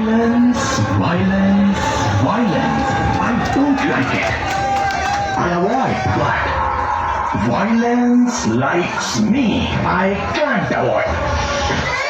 Violence, violence, violence. I don't like it. I avoid, but violence likes me. I can't avoid.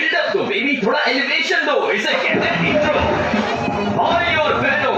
Build up दो baby थोड़ा elevation दो. इसे कहते हैं intro भाई और बहनों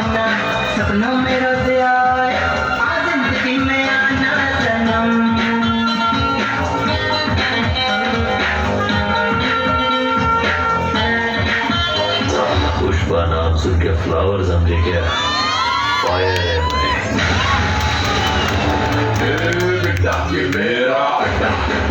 दीवाना सपनों में रोज आए आ ज़िंदगी में आना सनम। पुष्पा नाम सुन के फ्लावर समझे क्या फायर है मैं बेटा ये मेरा अड्डा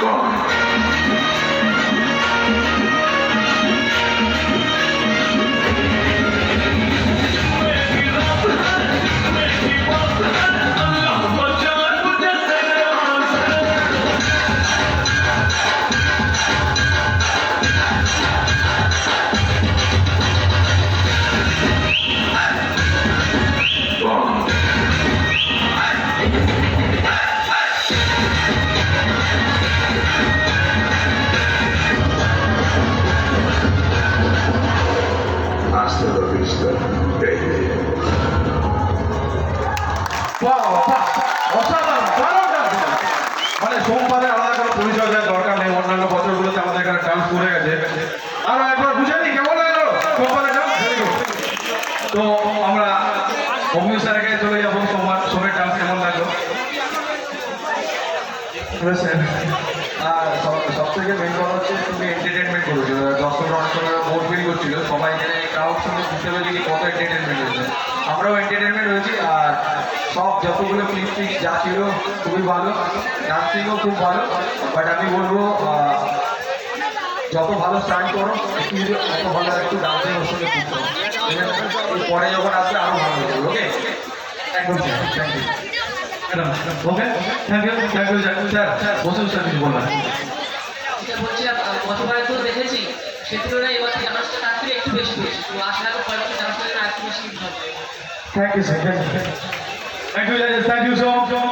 gone. বুঝেছেন? আর থেকে মেন হচ্ছে তুমি এন্টারটেনমেন্ট সবাই বুঝতে কি কত এন্টারটেনমেন্ট আমরাও এন্টারটেনমেন্ট হয়েছি, আর সব যতগুলো ক্লিপ ফিক্স যা ছিল খুবই ভালো ডান্সিংও খুব ভালো। বাট আমি বলব যত ভালো স্টার্ট করো, একটু ভালো একটু ডান্সিং সঙ্গে? পরে যখন আসবে আরও ভালো হয়ে যাবে ওকে একদম thank you okay thank you thank you sir বসুন স্যার কিছু বলবেন বলছিলাম গতবারে তো দেখেছি সে তুলনায় এবার ডান্সটা তার থেকে একটু বেশি তো আশা আর একটু বেশি হবে Thank you, sir. Thank you. Thank you, judges. Thank you so much.